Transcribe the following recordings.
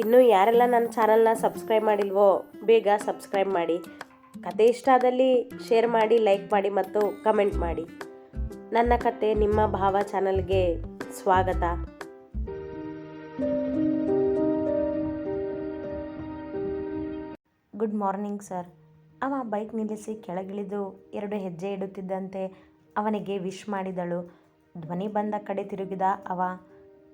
ಇನ್ನೂ ಯಾರೆಲ್ಲ ನನ್ನ ಚಾನಲ್ನ ಸಬ್ಸ್ಕ್ರೈಬ್ ಮಾಡಿಲ್ವೋ, ಬೇಗ ಸಬ್ಸ್ಕ್ರೈಬ್ ಮಾಡಿ. ಕತೆ ಇಷ್ಟ ಆದಲ್ಲಿ ಶೇರ್ ಮಾಡಿ, ಲೈಕ್ ಮಾಡಿ ಮತ್ತು ಕಮೆಂಟ್ ಮಾಡಿ. ನನ್ನ ಕತೆ ನಿಮ್ಮ ಭಾವ ಚಾನಲ್ಗೆ ಸ್ವಾಗತ. Good morning sir. ಅವ ಬೈಕ್ ನಿಲ್ಲಿಸಿ ಕೆಳಗಿಳಿದು ಎರಡು ಹೆಜ್ಜೆ ಇಡುತ್ತಿದ್ದಂತೆ ಅವನಿಗೆ ವಿಶ್ ಮಾಡಿದಳು. ಧ್ವನಿ ಬಂದ ಕಡೆ ತಿರುಗಿದ ಅವ.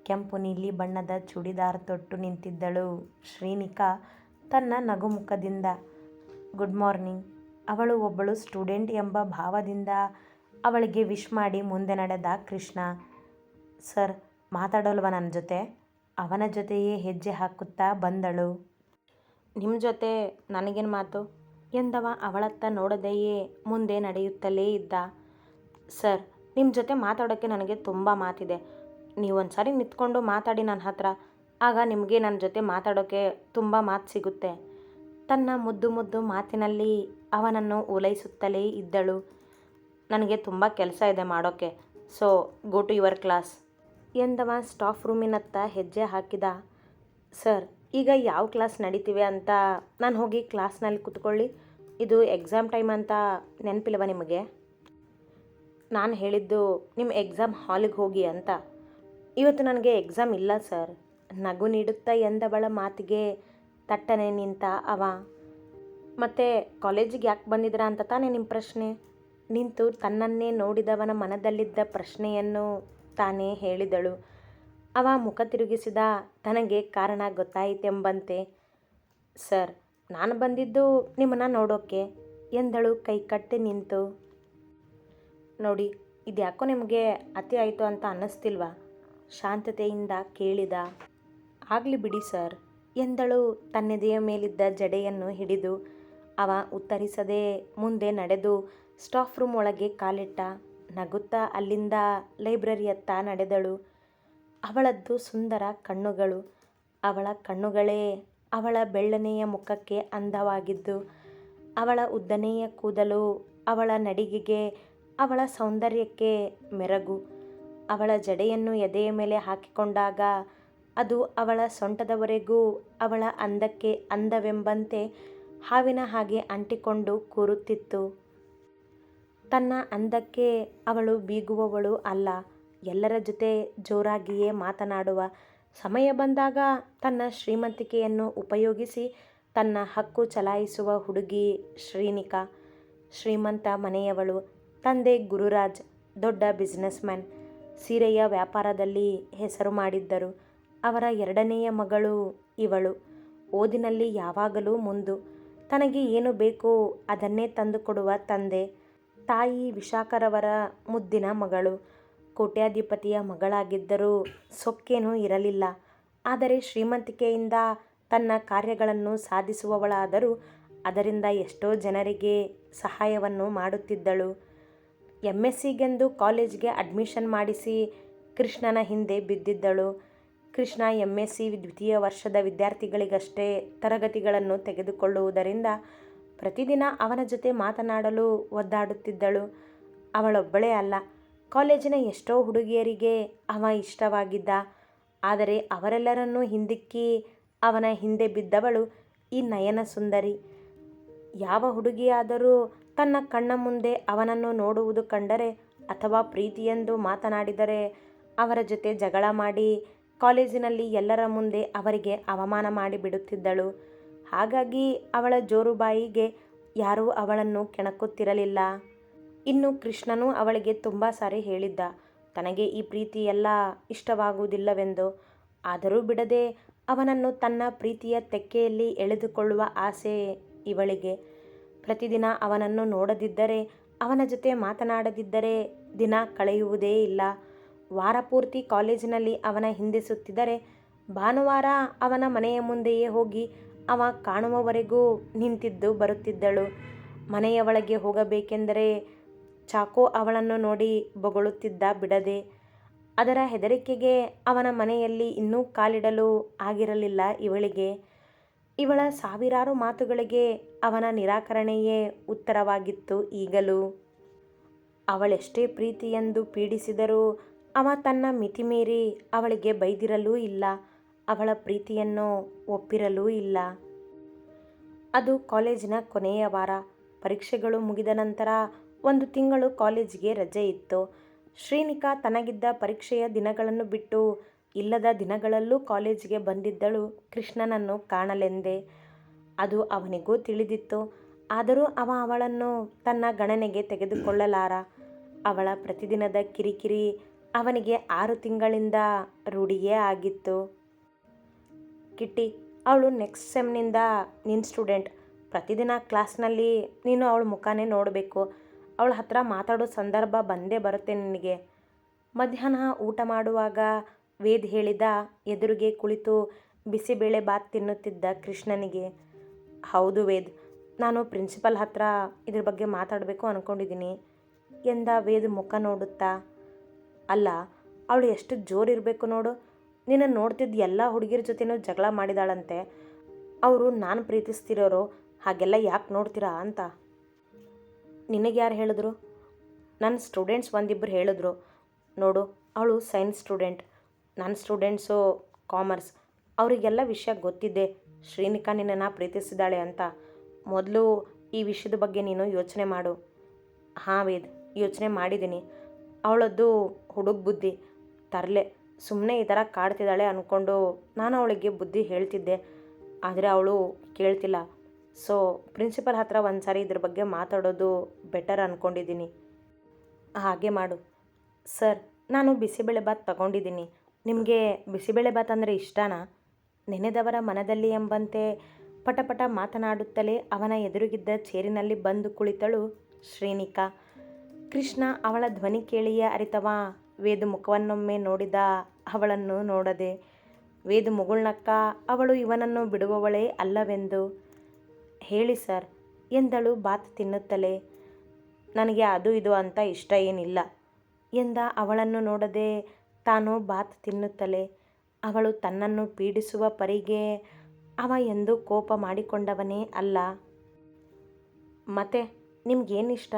ಕೆಂಪು ನೀಲಿ ಬಣ್ಣದ ಚೂಡಿದಾರ್ ತೊಟ್ಟು ನಿಂತಿದ್ದಳು ಶ್ರೀನಿಕಾ ತನ್ನ ನಗುಮುಖದಿಂದ. Good morning. ಅವಳು ಒಬ್ಬಳು ಸ್ಟೂಡೆಂಟ್ ಎಂಬ ಭಾವದಿಂದ ಅವಳಿಗೆ ವಿಶ್ ಮಾಡಿ ಮುಂದೆ ನಡೆದ ಕೃಷ್ಣ. ಸರ್, ಮಾತಾಡೋಲ್ವ ನನ್ನ ಜೊತೆ? ಅವನ ಜೊತೆಯೇ ಹೆಜ್ಜೆ ಹಾಕುತ್ತಾ ಬಂದಳು. ನಿಮ್ಮ ಜೊತೆ ನನಗೇನು ಮಾತು? ಎಂದವ ಅವಳತ್ತ ನೋಡದೆಯೇ ಮುಂದೆ ನಡೆಯುತ್ತಲೇ ಇದ್ದ. ಸರ್ ನಿಮ್ಮ ಜೊತೆ ಮಾತಾಡೋಕ್ಕೆ ನನಗೆ ತುಂಬ ಮಾತಿದೆ. ನೀವೊಂದು ಸಾರಿ ನಿಂತ್ಕೊಂಡು ಮಾತಾಡಿ ನನ್ನ ಹತ್ರ. ಆಗ ನಿಮಗೆ ನನ್ನ ಜೊತೆ ಮಾತಾಡೋಕ್ಕೆ ತುಂಬ ಮಾತು ಸಿಗುತ್ತೆ. ತನ್ನ ಮುದ್ದು ಮುದ್ದು ಮಾತಿನಲ್ಲಿ ಅವನನ್ನು ಓಲೈಸುತ್ತಲೇ ಇದ್ದಳು. ನನಗೆ ತುಂಬ ಕೆಲಸ ಇದೆ ಮಾಡೋಕ್ಕೆ so go to your class ಎಂದವ staff ರೂಮಿನತ್ತ ಹೆಜ್ಜೆ ಹಾಕಿದ. ಸರ್ ಈಗ ಯಾವ ಕ್ಲಾಸ್ ನಡೀತಿವೆ ಅಂತ ನಾನು ಹೋಗಿ ಕ್ಲಾಸ್ನಲ್ಲಿ ಕುತ್ಕೊಳ್ಳಿ. ಇದು ಎಕ್ಸಾಮ್ ಟೈಮ್ ಅಂತ ನೆನಪಿಲ್ವ ನಿಮಗೆ? ನಾನು ಹೇಳಿದ್ದು ನಿಮ್ಮ ಎಕ್ಸಾಮ್ ಹಾಲಿಗೆ ಹೋಗಿ ಅಂತ. ಇವತ್ತು ನನಗೆ ಎಕ್ಸಾಮ್ ಇಲ್ಲ ಸರ್ ನಗು ನೀಡುತ್ತಾ ಎಂದವಳ ಮಾತಿಗೆ ತಟ್ಟನೆ ನಿಂತ ಅವ. ಮತ್ತೆ ಕಾಲೇಜಿಗೆ ಯಾಕೆ ಬಂದಿದ್ದೀರಾ ಅಂತ ತಾನೇ ನಿಮ್ಮ ಪ್ರಶ್ನೆ? ನಿಂತು ತನ್ನನ್ನೇ ನೋಡಿದವನ ಮನದಲ್ಲಿದ್ದ ಪ್ರಶ್ನೆಯನ್ನು ತಾನೇ ಹೇಳಿದಳು. ಅವ ಮುಖ ತಿರುಗಿಸಿದ, ತನಗೆ ಕಾರಣ ಗೊತ್ತಾಯಿತೆಂಬಂತೆ. ಸರ್, ನಾನು ಬಂದಿದ್ದು ನಿಮ್ಮನ್ನು ನೋಡೋಕ್ಕೆ ಎಂದಳು ಕೈ ಕಟ್ಟಿ ನಿಂತು. ನೋಡಿ, ಇದ್ಯಾಕೋ ನಿಮಗೆ ಅತಿ ಆಯಿತು ಅಂತ ಅನ್ನಿಸ್ತಿಲ್ವಾ? ಶಾಂತತೆಯಿಂದ ಕೇಳಿದ, ಆಗಲಿ ಬಿಡಿ ಸರ್, ಎಂದಳು ತನ್ನೆದೆಯ ಮೇಲಿದ್ದ ಜಡೆಯನ್ನು ಹಿಡಿದು. ಅವ ಉತ್ತರಿಸದೆ ಮುಂದೆ ನಡೆದು ಸ್ಟಾಫ್ ರೂಮ್ ಒಳಗೆ ಕಾಲಿಟ್ಟ. ನಗುತ್ತಾ ಅಲ್ಲಿಂದ ಲೈಬ್ರರಿಯತ್ತ ನಡೆದಳು. ಅವಳದ್ದು ಸುಂದರ ಕಣ್ಣುಗಳು. ಅವಳ ಕಣ್ಣುಗಳೇ ಅವಳ ಬೆಳ್ಳನೆಯ ಮುಖಕ್ಕೆ ಅಂದವಾಗಿದ್ದು, ಅವಳ ಉದ್ದನೆಯ ಕೂದಲು ಅವಳ ನಡಿಗೆಗೆ ಅವಳ ಸೌಂದರ್ಯಕ್ಕೆ ಮೆರಗು. ಅವಳ ಜಡೆಯನ್ನು ಎದೆಯ ಮೇಲೆ ಹಾಕಿಕೊಂಡಾಗ, ಅದು ಅವಳ ಸೊಂಟದವರೆಗೂ ಅವಳ ಅಂದಕ್ಕೆ ಅಂದವೆಂಬಂತೆ ಹಾವಿನ ಹಾಗೆ ಅಂಟಿಕೊಂಡು ಕೂರುತ್ತಿತ್ತು. ತನ್ನ ಅಂದಕ್ಕೆ ಅವಳು ಬೀಗುವವಳು ಅಲ್ಲ, ಎಲ್ಲರ ಜೊತೆ ಜೋರಾಗಿಯೇ ಮಾತನಾಡುವ. ಸಮಯ ಬಂದಾಗ ತನ್ನ ಶ್ರೀಮಂತಿಕೆಯನ್ನು ಉಪಯೋಗಿಸಿ ತನ್ನ ಹಕ್ಕು ಚಲಾಯಿಸುವ ಹುಡುಗಿ ಶ್ರೀನಿಕಾ, ಶ್ರೀಮಂತ ಮನೆಯವಳು, ತಂದೆ ಗುರುರಾಜ್, ದೊಡ್ಡ ಬಿಸ್ನೆಸ್ ಮ್ಯಾನ್ ಸೀರೆಯ ವ್ಯಾಪಾರದಲ್ಲಿ ಹೆಸರು ಮಾಡಿದ್ದರು. ಅವರ ಎರಡನೆಯ ಮಗಳು ಇವಳು. ಓದಿನಲ್ಲಿ ಯಾವಾಗಲೂ ಮುಂದು. ತನಗೆ ಏನು ಬೇಕೋ ಅದನ್ನೇ ತಂದುಕೊಡುವ ತಂದೆ. ತಾಯಿ ವಿಶಾಖರವರ ಮುದ್ದಿನ ಮಗಳು. ಕೋಟ್ಯಾಧಿಪತಿಯ ಮಗಳಾಗಿದ್ದರೂ ಸೊಕ್ಕೇನೂ ಇರಲಿಲ್ಲ. ಆದರೆ ಶ್ರೀಮಂತಿಕೆಯಿಂದ ತನ್ನ ಕಾರ್ಯಗಳನ್ನು ಸಾಧಿಸುವವಳಾದರೂ ಅದರಿಂದ ಎಷ್ಟೋ ಜನರಿಗೆ ಸಹಾಯವನ್ನು ಮಾಡುತ್ತಿದ್ದಳು. ಎಂ ಎಸ್ ಸಿಗೆಂದು ಕಾಲೇಜ್ಗೆ ಅಡ್ಮಿಷನ್ ಮಾಡಿಸಿ ಕೃಷ್ಣನ ಹಿಂದೆ ಬಿದ್ದಿದ್ದಳು. ಕೃಷ್ಣ ಎಂ ಎಸ್ ಸಿ ದ್ವಿತೀಯ ವರ್ಷದ ವಿದ್ಯಾರ್ಥಿಗಳಿಗಷ್ಟೇ ತರಗತಿಗಳನ್ನು ತೆಗೆದುಕೊಳ್ಳುವುದರಿಂದ ಪ್ರತಿದಿನ ಅವನ ಜೊತೆ ಮಾತನಾಡಲು ಒದ್ದಾಡುತ್ತಿದ್ದಳು. ಅವಳೊಬ್ಬಳೇ ಅಲ್ಲ, ಕಾಲೇಜಿನ ಎಷ್ಟೋ ಹುಡುಗಿಯರಿಗೆ ಅವ ಇಷ್ಟವಾಗಿದ್ದ. ಆದರೆ ಅವರೆಲ್ಲರನ್ನೂ ಹಿಂದಿಕ್ಕಿ ಅವನ ಹಿಂದೆ ಬಿದ್ದವಳು ಈ ನಯನ ಸುಂದರಿ. ಯಾವ ಹುಡುಗಿಯಾದರೂ ತನ್ನ ಕಣ್ಣ ಮುಂದೆ ಅವನನ್ನು ನೋಡುವುದು ಕಂಡರೆ ಅಥವಾ ಪ್ರೀತಿಯೆಂದು ಮಾತನಾಡಿದರೆ ಅವರ ಜೊತೆ ಜಗಳ ಮಾಡಿ ಕಾಲೇಜಿನಲ್ಲಿ ಎಲ್ಲರ ಮುಂದೆ ಅವರಿಗೆ ಅವಮಾನ ಮಾಡಿಬಿಡುತ್ತಿದ್ದಳು ಹಾಗಾಗಿ ಅವಳ ಜೋರುಬಾಯಿಗೆ ಯಾರೂ ಅವಳನ್ನು ಕೆಣಕುತ್ತಿರಲಿಲ್ಲ. ಇನ್ನು ಕೃಷ್ಣನೂ ಅವಳಿಗೆ ತುಂಬ ಸಾರಿ ಹೇಳಿದ್ದ, ತನಗೆ ಈ ಪ್ರೀತಿಯೆಲ್ಲ ಇಷ್ಟವಾಗುವುದಿಲ್ಲವೆಂದು. ಆದರೂ ಬಿಡದೆ ಅವನನ್ನು ತನ್ನ ಪ್ರೀತಿಯ ತೆಕ್ಕೆಯಲ್ಲಿ ಎಳೆದುಕೊಳ್ಳುವ ಆಸೆ ಇವಳಿಗೆ. ಪ್ರತಿದಿನ ಅವನನ್ನು ನೋಡದಿದ್ದರೆ, ಅವನ ಜೊತೆ ಮಾತನಾಡದಿದ್ದರೆ ದಿನ ಕಳೆಯುವುದೇ ಇಲ್ಲ. ವಾರ ಪೂರ್ತಿ ಕಾಲೇಜಿನಲ್ಲಿ ಅವನ ಹಿಂದೆ ಸುತ್ತಿದರೆ, ಭಾನುವಾರ ಅವನ ಮನೆಯ ಮುಂದೆಯೇ ಹೋಗಿ ಅವ ಕಾಣುವವರೆಗೂ ನಿಂತಿದ್ದು ಬರುತ್ತಿದ್ದಳು. ಮನೆಯ ಒಳಗೆ ಹೋಗಬೇಕೆಂದರೆ ಚಾಕೋ ಅವಳನ್ನು ನೋಡಿ ಬೊಗಳುತ್ತಿದ್ದ ಬಿಡದೆ, ಅದರ ಹೆದರಿಕೆಗೆ ಅವನ ಮನೆಯಲ್ಲಿ ಇನ್ನೂ ಕಾಲಿಡಲು ಆಗಿರಲಿಲ್ಲ ಇವಳಿಗೆ. ಇವಳ ಸಾವಿರಾರು ಮಾತುಗಳಿಗೆ ಅವನ ನಿರಾಕರಣೆಯೇ ಉತ್ತರವಾಗಿತ್ತು ಈಗಲೂ. ಅವಳೆಷ್ಟೇ ಪ್ರೀತಿಯೆಂದು ಪೀಡಿಸಿದರೂ ಅವ ತನ್ನ ಮಿತಿಮೀರಿ ಅವಳಿಗೆ ಬೈದಿರಲೂ ಇಲ್ಲ, ಅವಳ ಪ್ರೀತಿಯನ್ನು ಒಪ್ಪಿರಲೂ ಇಲ್ಲ. ಅದು ಕಾಲೇಜಿನ ಕೊನೆಯ ವಾರ. ಪರೀಕ್ಷೆಗಳು ಮುಗಿದ ನಂತರ ಒಂದು ತಿಂಗಳು ಕಾಲೇಜಿಗೆ ರಜೆ ಇತ್ತು. ಶ್ರೀನಿಕಾ ತನಗಿದ್ದ ಪರೀಕ್ಷೆಯ ದಿನಗಳನ್ನು ಬಿಟ್ಟು ಇಲ್ಲದ ದಿನಗಳಲ್ಲೂ ಕಾಲೇಜಿಗೆ ಬಂದಿದ್ದಳು ಕೃಷ್ಣನನ್ನು ಕಾಣಲೆಂದೇ. ಅದು ಅವನಿಗೂ ತಿಳಿದಿತ್ತು. ಆದರೂ ಅವ ಅವಳನ್ನು ತನ್ನ ಗಣನೆಗೆ ತೆಗೆದುಕೊಳ್ಳಲಾರ. ಅವಳ ಪ್ರತಿದಿನದ ಕಿರಿಕಿರಿ ಅವನಿಗೆ ಆರು ತಿಂಗಳಿಂದ ರೂಢಿಯೇ ಆಗಿತ್ತು. ಕಿಟ್ಟಿ, ಅವಳು ನೆಕ್ಸ್ಟ್ ಸೆಮ್ನಿಂದ ನಿನ್ನ ಸ್ಟೂಡೆಂಟ್ ಪ್ರತಿದಿನ ಕ್ಲಾಸ್ನಲ್ಲಿ ನೀನು ಅವಳ ಮುಖಾನೇ ನೋಡಬೇಕು. ಅವಳ ಹತ್ರ ಮಾತಾಡೋ ಸಂದರ್ಭ ಬಂದೇ ಬರುತ್ತೆ ನಿನಗೆ. ಮಧ್ಯಾಹ್ನ ಊಟ ಮಾಡುವಾಗ ವೇದ್ ಹೇಳಿದ, ಎದುರಿಗೆ ಕುಳಿತು ಬಿಸಿಬೇಳೆ ಬಾತ್ ತಿನ್ನುತ್ತಿದ್ದ ಕೃಷ್ಣನಿಗೆ, ಹೌದು ವೇದ್, ನಾನು ಪ್ರಿನ್ಸಿಪಲ್ ಹತ್ರ ಇದ್ರ ಬಗ್ಗೆ ಮಾತಾಡಬೇಕು ಅಂದ್ಕೊಂಡಿದ್ದೀನಿ ಎಂದ ವೇದ್ ಮುಖ ನೋಡುತ್ತಾ, ಅಲ್ಲ, ಅವಳು ಎಷ್ಟು ಜೋರಿರಬೇಕು ನೋಡು, ನಿನ್ನ ನೋಡ್ತಿದ್ದ ಎಲ್ಲ ಹುಡುಗಿರ ಜೊತೆನೂ ಜಗಳ ಮಾಡಿದಾಳಂತೆ, ಅವರು ನಾನು ಪ್ರೀತಿಸ್ತಿರೋರು, ಹಾಗೆಲ್ಲ ಯಾಕೆ ನೋಡ್ತೀರಾ ಅಂತ. ನಿನಗೆ ಯಾರು ಹೇಳಿದ್ರು? ನನ್ನ ಸ್ಟೂಡೆಂಟ್ಸ್ ಒಂದಿಬ್ಬರು ಹೇಳಿದ್ರು, ನೋಡು, ಅವಳು ಸೈನ್ಸ್ ಸ್ಟೂಡೆಂಟ್ ನನ್ನ ಸ್ಟೂಡೆಂಟ್ಸು, ಕಾಮರ್ಸ್, ಅವರಿಗೆಲ್ಲ ವಿಷಯ ಗೊತ್ತಿದೆ ಶ್ರೀನಿಕಾ ನಿನ್ನನ್ನು ಪ್ರೀತಿಸಿದ್ದಾಳೆ ಅಂತ. ಮೊದಲು ಈ ವಿಷಯದ ಬಗ್ಗೆ ನೀನು ಯೋಚನೆ ಮಾಡು. ಹಾಂ ವೇದ್, ಯೋಚನೆ ಮಾಡಿದ್ದೀನಿ. ಅವಳದ್ದು ಹುಡುಗ ಬುದ್ಧಿ. ತರಲೆ ಸುಮ್ಮನೆ ಈ ಥರ ಕಾಡ್ತಿದ್ದಾಳೆ ಅಂದ್ಕೊಂಡು ನಾನು ಅವಳಿಗೆ ಬುದ್ಧಿ ಹೇಳ್ತಿದ್ದೆ. ಆದರೆ ಅವಳು ಕೇಳ್ತಿಲ್ಲ. ಸೊ, ಪ್ರಿನ್ಸಿಪಲ್ ಹತ್ರ ಒಂದು ಸಾರಿ ಇದ್ರ ಬಗ್ಗೆ ಮಾತಾಡೋದು ಬೆಟರ್ ಅಂದ್ಕೊಂಡಿದ್ದೀನಿ ಹಾಗೆ ಮಾಡು. ಸರ್, ನಾನು ಬಿಸಿಬೇಳೆ ಬಾತ್ ತಗೊಂಡಿದ್ದೀನಿ. ನಿಮಗೆ ಬಿಸಿಬೇಳೆ ಬಾತ್ ಅಂದರೆ ಇಷ್ಟನಾ? ನೆನೆದವರ ಮನದಲ್ಲಿ ಎಂಬಂತೆ ಪಟಪಟ ಮಾತನಾಡುತ್ತಲೇ ಅವನ ಎದುರುಗಿದ್ದ ಚೇರಿನಲ್ಲಿ ಬಂದು ಕುಳಿತಳು ಶ್ರೀನಿಕಾ. ಕೃಷ್ಣ ಅವಳ ಧ್ವನಿ ಕೇಳಿಯೇ ಅರಿತವ? ವೇದು ಮುಖವನ್ನೊಮ್ಮೆ ನೋಡಿದ ಅವಳನ್ನು ನೋಡದೆ. ವೇದು ಮುಗುಳ್ನಕ್ಕ ಅವಳು ಇವನನ್ನು ಬಿಡುವವಳೇ ಅಲ್ಲವೆಂದು ಹೇಳಿ ಸರ್, ಎಂದಳು ಬಾತ್ ತಿನ್ನುತ್ತಲೇ. ನನಗೆ ಅದು ಇದು ಅಂತ ಇಷ್ಟ ಏನಿಲ್ಲ, ಎಂದ ಅವಳನ್ನು ನೋಡದೆ ತಾನು ಬಾತ್ ತಿನ್ನುತ್ತಲೇ ಅವಳು ತನ್ನನ್ನು ಪೀಡಿಸುವ ಪರಿಗೆ ಅವ ಎಂದು ಕೋಪ ಮಾಡಿಕೊಂಡವನೇ ಅಲ್ಲ. ಮತ್ತೆ ನಿಮ್ಗೇನಿಷ್ಟ?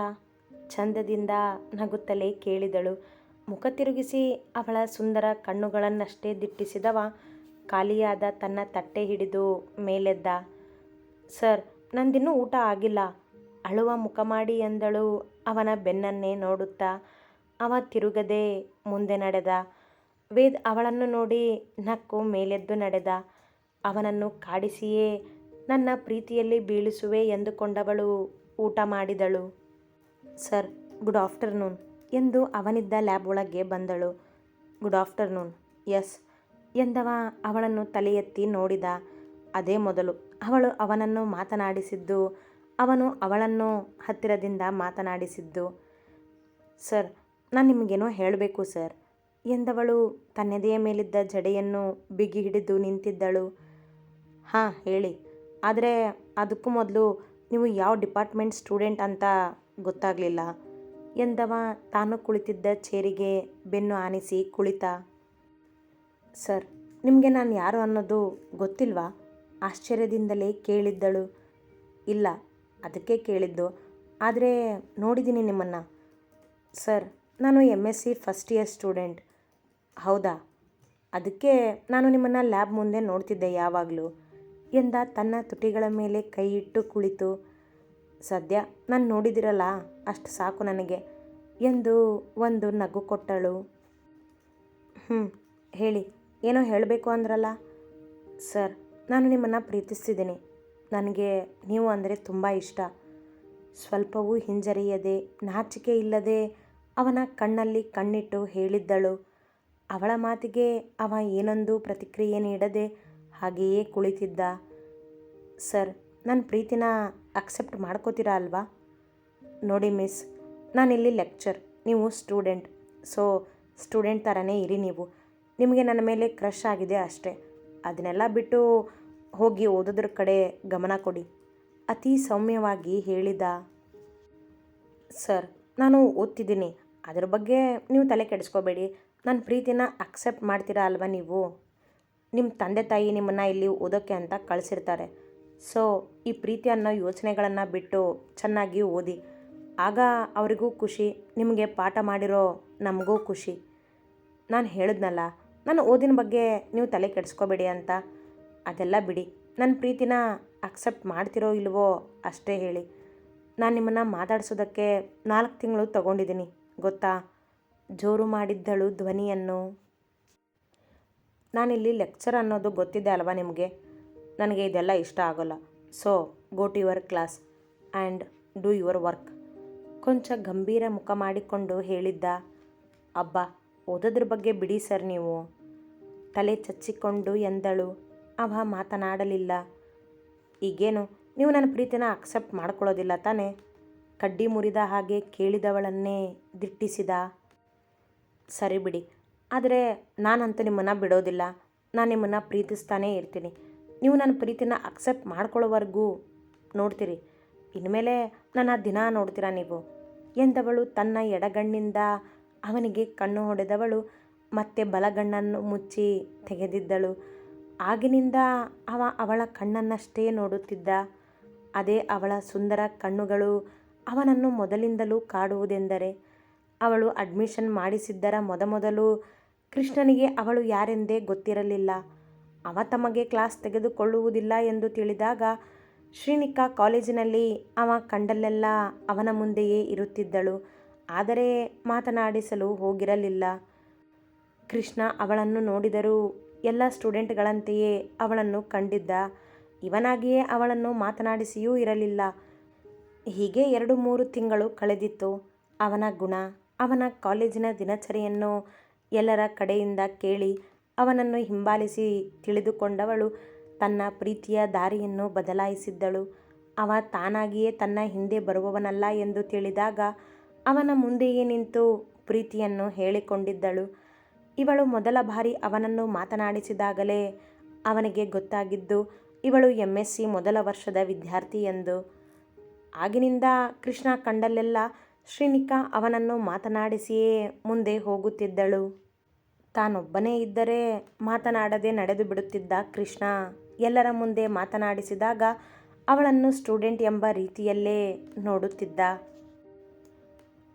ಚಂದದಿಂದ ನಗುತ್ತಲೇ ಕೇಳಿದಳು. ಮುಖ ತಿರುಗಿಸಿ ಅವಳ ಸುಂದರ ಕಣ್ಣುಗಳನ್ನಷ್ಟೇ ದಿಟ್ಟಿಸಿದವ. ಖಾಲಿಯಾದ ತನ್ನ ತಟ್ಟೆ ಹಿಡಿದು ಮೇಲೆದ್ದ. ಸರ್, ನಂದಿನ್ನೂ ಊಟ ಆಗಿಲ್ಲ. ಅಳುವ ಮುಖ ಮಾಡಿ ಎಂದಳು ಅವನ ಬೆನ್ನನ್ನೇ ನೋಡುತ್ತಾ. ಅವ ತಿರುಗದೆ ಮುಂದೆ ನಡೆದ. ವೇದ್ ಅವಳನ್ನು ನೋಡಿ ನಕ್ಕು ಮೇಲೆದ್ದು ನಡೆದ. ಅವನನ್ನು ಕಾಡಿಸಿಯೇ ನನ್ನ ಪ್ರೀತಿಯಲ್ಲಿ ಬೀಳಿಸುವೆ ಎಂದುಕೊಂಡವಳು ಊಟ ಮಾಡಿದಳು. ಸರ್, ಗುಡ್ ಆಫ್ಟರ್ನೂನ್ ಎಂದು ಅವನಿದ್ದ ಲ್ಯಾಬ್ ಒಳಗೆ ಬಂದಳು. ಗುಡ್ ಆಫ್ಟರ್ನೂನ್, ಎಸ್ ಎಂದವ ಅವಳನ್ನು ತಲೆ ಎತ್ತಿ ನೋಡಿದ. ಅದೇ ಮೊದಲು ಅವಳು ಅವನನ್ನು ಮಾತನಾಡಿಸಿದ್ದು, ಅವನು ಅವಳನ್ನು ಹತ್ತಿರದಿಂದ ಮಾತನಾಡಿಸಿದ್ದು. ಸರ್, ನಾನು ನಿಮಗೇನೋ ಹೇಳಬೇಕು, ಸರ್. ಎಂದವಳು. ತನ್ನೆದೆಯ ಮೇಲಿದ್ದ ಜಡೆಯನ್ನು ಬಿಗಿ ಹಿಡಿದು ನಿಂತಿದ್ದಳು. ಹಾಂ, ಹೇಳಿ. ಆದರೆ ಅದಕ್ಕೂ ಮೊದಲು ನೀವು ಯಾವ ಡಿಪಾರ್ಟ್ಮೆಂಟ್ ಸ್ಟೂಡೆಂಟ್ ಅಂತ ಗೊತ್ತಾಗಲಿಲ್ಲ. ಎಂದವ ತಾನು ಕುಳಿತಿದ್ದ ಚೇರಿಗೆ ಬೆನ್ನು ಆನಿಸಿ ಕುಳಿತ. ಸರ್, ನಿಮಗೆ ನಾನು ಯಾರು ಅನ್ನೋದು ಗೊತ್ತಿಲ್ವಾ? ಆಶ್ಚರ್ಯದಿಂದಲೇ ಕೇಳಿದ್ದಳು. ಇಲ್ಲ, ಅದಕ್ಕೆ ಕೇಳಿದ್ದು. ಆದರೆ ನೋಡಿದ್ದೀನಿ ನಿಮ್ಮನ್ನು. ಸರ್, ನಾನು M S C first year student. ಹೌದಾ? ಅದಕ್ಕೆ ನಾನು ನಿಮ್ಮನ್ನು ಲ್ಯಾಬ್ ಮುಂದೆ ನೋಡ್ತಿದ್ದೆ ಯಾವಾಗಲೂ. ಎಂದ ತನ್ನ ತುಟಿಗಳ ಮೇಲೆ ಕೈ ಇಟ್ಟು ಕುಳಿತು, ಸದ್ಯ ನಾನು ನೋಡಿದಿರಲ್ಲ, ಅಷ್ಟು ಸಾಕು ನನಗೆ ಎಂದು ಒಂದು ನಗು ಕೊಟ್ಟಳು. ಹ್ಞೂ ಹೇಳಿ, ಏನೋ ಹೇಳಬೇಕು ಅಂದ್ರಲ್ಲ? ಸರ್, ನಾನು ನಿಮ್ಮನ್ನು ಪ್ರೀತಿಸ್ತಿದ್ದೀನಿ. ನನಗೆ ನೀವು ಅಂದರೆ ತುಂಬ ಇಷ್ಟ. ಸ್ವಲ್ಪವೂ ಹಿಂಜರಿಯದೆ, ನಾಚಿಕೆ ಇಲ್ಲದೆ ಅವನ ಕಣ್ಣಲ್ಲಿ ಕಣ್ಣಿಟ್ಟು ಹೇಳಿದ್ದಳು. ಅವಳ ಮಾತಿಗೆ ಅವ ಏನೊಂದು ಪ್ರತಿಕ್ರಿಯೆ ನೀಡದೆ ಹಾಗೆಯೇ ಕುಳಿತಿದ್ದ. ಸರ್ ನನ್ನ ಪ್ರೀತಿನ ಅಕ್ಸೆಪ್ಟ್ ಮಾಡ್ಕೋತೀರಾ ಅಲ್ವಾ? ನೋಡಿ ಮಿಸ್ ನಾನಿಲ್ಲಿ ಲೆಕ್ಚರ್ ನೀವು ಸ್ಟೂಡೆಂಟ್ ಸೊ ಸ್ಟೂಡೆಂಟ್ ಥರನೇ ಇರಿ ನೀವು. ನಿಮಗೆ ನನ್ನ ಮೇಲೆ ಕ್ರಷ್ ಆಗಿದೆ ಅಷ್ಟೇ. ಅದನ್ನೆಲ್ಲ ಬಿಟ್ಟು ಹೋಗಿ ಓದೋದ್ರ ಕಡೆ ಗಮನ ಕೊಡಿ, ಅತಿ ಸೌಮ್ಯವಾಗಿ ಹೇಳಿದ. ಸರ್, ನಾನು ಓದ್ತಿದ್ದೀನಿ ಅದ್ರ ಬಗ್ಗೆ ನೀವು ತಲೆ ಕೆಡಿಸ್ಕೋಬೇಡಿ. ನನ್ನ ಪ್ರೀತಿನ ಅಕ್ಸೆಪ್ಟ್ ಮಾಡ್ತೀರಾ ಅಲ್ವಾ ನೀವು? ನಿಮ್ಮ ತಂದೆ ತಾಯಿ ನಿಮ್ಮನ್ನು ಇಲ್ಲಿ ಓದೋಕ್ಕೆ ಅಂತ ಕಳಿಸಿರ್ತಾರೆ. ಸೊ ಈ ಪ್ರೀತಿ ಅನ್ನೋ ಯೋಚನೆಗಳನ್ನು ಬಿಟ್ಟು ಚೆನ್ನಾಗಿ ಓದಿ. ಆಗ ಅವರಿಗೂ ಖುಷಿ, ನಿಮಗೆ ಪಾಠ ಮಾಡಿರೋ ನಮಗೂ ಖುಷಿ. ನಾನು ಹೇಳಿದ್ನಲ್ಲ ನಾನು ಓದಿನ ಬಗ್ಗೆ ನೀವು ತಲೆ ಕೆಡಿಸ್ಕೋಬೇಡಿ ಅಂತ. ಅದೆಲ್ಲ ಬಿಡಿ. ನನ್ನ ಪ್ರೀತಿನ ಅಕ್ಸೆಪ್ಟ್ ಮಾಡ್ತಿರೋ ಇಲ್ವೋ ಅಷ್ಟೇ ಹೇಳಿ. ನಾನು ನಿಮ್ಮನ್ನು ಮಾತಾಡಿಸೋದಕ್ಕೆ ನಾಲ್ಕು ತಿಂಗಳು ತಗೊಂಡಿದ್ದೀನಿ. ಗೊತ್ತಾ? ಜೋರು ಮಾಡಿದ್ದಳು ಧ್ವನಿಯನ್ನು. ನಾನಿಲ್ಲಿ ಲೆಕ್ಚರ್ ಅನ್ನೋದು ಗೊತ್ತಿದೆ ಅಲ್ವಾ ನಿಮಗೆ? ನನಗೆ ಇದೆಲ್ಲ ಇಷ್ಟ ಆಗೋಲ್ಲ. So go to your class and do your work ಕೊಂಚ ಗಂಭೀರ ಮುಖ ಮಾಡಿಕೊಂಡು ಹೇಳಿದ್ದ, ಅಬ್ಬ, ಓದೋದ್ರ ಬಗ್ಗೆ ಬಿಡಿ ಸರ್ ನೀವು. ತಲೆ ಚಚ್ಚಿಕೊಂಡು ಎಂದಳು. ಅವ ಮಾತನಾಡಲಿಲ್ಲ. ಈಗೇನು? ನೀವು ನನ್ನ ಪ್ರೀತಿನ ಅಕ್ಸೆಪ್ಟ್ ಮಾಡ್ಕೊಳ್ಳೋದಿಲ್ಲ ತಾನೇ? ಕಡ್ಡಿ ಮುರಿದ ಹಾಗೆ ಕೇಳಿದವಳನ್ನೇ ದಿಟ್ಟಿಸಿದ. ಸರಿ ಬಿಡಿ. ಆದರೆ ನಾನಂತೂ ನಿಮ್ಮನ್ನು ಬಿಡೋದಿಲ್ಲ. ನಾನು ನಿಮ್ಮನ್ನು ಪ್ರೀತಿಸ್ತಾನೇ ಇರ್ತೀನಿ. ನೀವು ನನ್ನ ಪ್ರೀತಿನ ಅಕ್ಸೆಪ್ಟ್ ಮಾಡ್ಕೊಳ್ಳೋವರೆಗೂ ನೋಡ್ತೀರಿ. ಇನ್ಮೇಲೆ ನನ್ನ ದಿನ ನೋಡ್ತೀರಾ ನೀವು? ಎಂದವಳು ತನ್ನ ಎಡಗಣ್ಣಿಂದ ಅವನಿಗೆ ಕಣ್ಣು ಹೊಡೆದವಳು ಮತ್ತೆ ಬಲಗಣ್ಣನ್ನು ಮುಚ್ಚಿ ತೆಗೆದಿದ್ದಳು. ಆಗಿನಿಂದ ಅವ ಅವಳ ಕಣ್ಣನ್ನಷ್ಟೇ ನೋಡುತ್ತಿದ್ದ. ಅದೇ ಅವಳ ಸುಂದರ ಕಣ್ಣುಗಳು ಅವನನ್ನು ಮೊದಲಿಂದಲೂ ಕಾಡುವುದೆಂದರೆ ಅವಳು ಅಡ್ಮಿಷನ್ ಮಾಡಿಸಿದ್ದರ ಮೊದಮೊದಲು ಕೃಷ್ಣನಿಗೆ ಅವಳು ಯಾರೆಂದೇ ಗೊತ್ತಿರಲಿಲ್ಲ. ಅವ ತಮಗೆ ಕ್ಲಾಸ್ ತೆಗೆದುಕೊಳ್ಳುವುದಿಲ್ಲ ಎಂದು ತಿಳಿದಾಗ ಶ್ರೀನಿಕಾ ಕಾಲೇಜಿನಲ್ಲಿ ಅವ ಕಂಡಲ್ಲೆಲ್ಲ ಅವನ ಮುಂದೆಯೇ ಇರುತ್ತಿದ್ದಳು. ಆದರೆ ಮಾತನಾಡಿಸಲು ಹೋಗಿರಲಿಲ್ಲ. ಕೃಷ್ಣ ಅವಳನ್ನು ನೋಡಿದರೂ ಎಲ್ಲ ಸ್ಟೂಡೆಂಟ್ಗಳಂತೆಯೇ ಅವಳನ್ನು ಕಂಡಿದ್ದ. ಇವನಾಗಿಯೇ ಅವಳನ್ನು ಮಾತನಾಡಿಸಿಯೂ ಇರಲಿಲ್ಲ. ಹೀಗೆ ಎರಡು ಮೂರು ತಿಂಗಳು ಕಳೆದಿತ್ತು. ಅವನ ಗುಣ, ಅವನ ಕಾಲೇಜಿನ ದಿನಚರಿಯನ್ನು ಎಲ್ಲರ ಕಡೆಯಿಂದ ಕೇಳಿ ಅವನನ್ನು ಹಿಂಬಾಲಿಸಿ ತಿಳಿದುಕೊಂಡವಳು ತನ್ನ ಪ್ರೀತಿಯ ದಾರಿಯನ್ನು ಬದಲಾಯಿಸಿದ್ದಳು. ಅವ ತಾನಾಗಿಯೇ ತನ್ನ ಹಿಂದೆ ಬರುವವನಲ್ಲ ಎಂದು ತಿಳಿದಾಗ ಅವನ ಮುಂದೆಯೇ ನಿಂತು ಪ್ರೀತಿಯನ್ನು ಹೇಳಿಕೊಂಡಿದ್ದಳು. ಇವಳು ಮೊದಲ ಬಾರಿ ಅವನನ್ನು ಮಾತನಾಡಿಸಿದಾಗಲೇ ಅವನಿಗೆ ಗೊತ್ತಾಗಿದ್ದು, ಇವಳು ಎಂ ಎಸ್ ಸಿ ಮೊದಲ ವರ್ಷದ ವಿದ್ಯಾರ್ಥಿ ಎಂದು. ಆಗಿನಿಂದ ಕೃಷ್ಣ ಕಂಡಲ್ಲೆಲ್ಲ ಶ್ರೀನಿಕಾ ಅವನನ್ನು ಮಾತನಾಡಿಸಿಯೇ ಮುಂದೆ ಹೋಗುತ್ತಿದ್ದಳು. ತಾನೊಬ್ಬನೇ ಇದ್ದರೆ ಮಾತನಾಡದೆ ನಡೆದು ಬಿಡುತ್ತಿದ್ದ ಕೃಷ್ಣ ಎಲ್ಲರ ಮುಂದೆ ಮಾತನಾಡಿಸಿದಾಗ ಅವಳನ್ನು ಸ್ಟೂಡೆಂಟ್ ಎಂಬ ರೀತಿಯಲ್ಲೇ ನೋಡುತ್ತಿದ್ದ.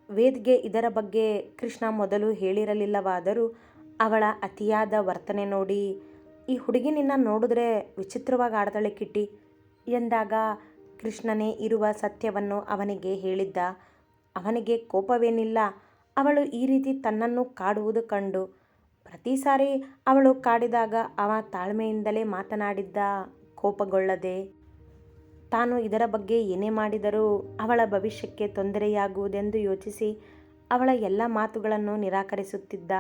ವೇದ್ಗೆ ಇದರ ಬಗ್ಗೆ ಕೃಷ್ಣ ಮೊದಲು ಹೇಳಿರಲಿಲ್ಲವಾದರೂ ಅವಳ ಅತಿಯಾದ ವರ್ತನೆ ನೋಡಿ, ಈ ಹುಡುಗಿ ನಿನ್ನ ನೋಡಿದ್ರೆ ವಿಚಿತ್ರವಾಗಿ ಆಡ್ತಾಳೆ ಕಿಟ್ಟಿ ಎಂದಾಗ ಕೃಷ್ಣನೇ ಇರುವ ಸತ್ಯವನ್ನು ಅವನಿಗೆ ಹೇಳಿದ್ದ. ಅವನಿಗೆ ಕೋಪವೇನಿಲ್ಲ. ಅವಳು ಈ ರೀತಿ ತನ್ನನ್ನು ಕಾಡುವುದು ಕಂಡು ಪ್ರತಿ ಸಾರಿ ಅವಳು ಕಾಡಿದಾಗ ಅವ ತಾಳ್ಮೆಯಿಂದಲೇ ಮಾತನಾಡಿದ್ದ. ಕೋಪಗೊಳ್ಳದೆ ತಾನು ಇದರ ಬಗ್ಗೆ ಏನೇ ಮಾಡಿದರೂ ಅವಳ ಭವಿಷ್ಯಕ್ಕೆ ತೊಂದರೆಯಾಗುವುದೆಂದು ಯೋಚಿಸಿ ಅವಳ ಎಲ್ಲ ಮಾತುಗಳನ್ನು ನಿರಾಕರಿಸುತ್ತಿದ್ದ.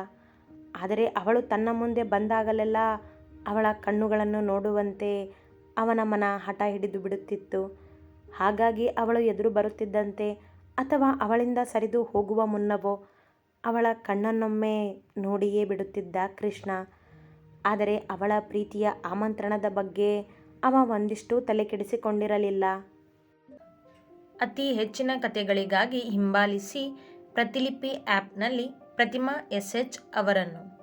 ಆದರೆ ಅವಳು ತನ್ನ ಮುಂದೆ ಬಂದಾಗಲೆಲ್ಲ ಅವಳ ಕಣ್ಣುಗಳನ್ನು ನೋಡುವಂತೆ ಅವನ ಮನ ಹಠ ಹಿಡಿದು ಬಿಡುತ್ತಿತ್ತು. ಹಾಗಾಗಿ ಅವಳು ಎದುರು ಬರುತ್ತಿದ್ದಂತೆ ಅಥವಾ ಅವಳಿಂದ ಸರಿದು ಹೋಗುವ ಮುನ್ನವೋ ಅವಳ ಕಣ್ಣನ್ನೊಮ್ಮೆ ನೋಡಿಯೇ ಬಿಡುತ್ತಿದ್ದ ಕೃಷ್ಣ. ಆದರೆ ಅವಳ ಪ್ರೀತಿಯ ಆಮಂತ್ರಣದ ಬಗ್ಗೆ ಅವ ಒಂದಿಷ್ಟು ತಲೆ ಕೆಡಿಸಿಕೊಂಡಿರಲಿಲ್ಲ ಅತಿ ಹೆಚ್ಚಿನ ಕಥೆಗಳಿಗಾಗಿ ಹಿಂಬಾಲಿಸಿ ಪ್ರತಿಲಿಪಿ ಆ್ಯಪ್ನಲ್ಲಿ ಪ್ರತಿಮಾ ಎಸ್ ಎಚ್ ಅವರನ್ನು.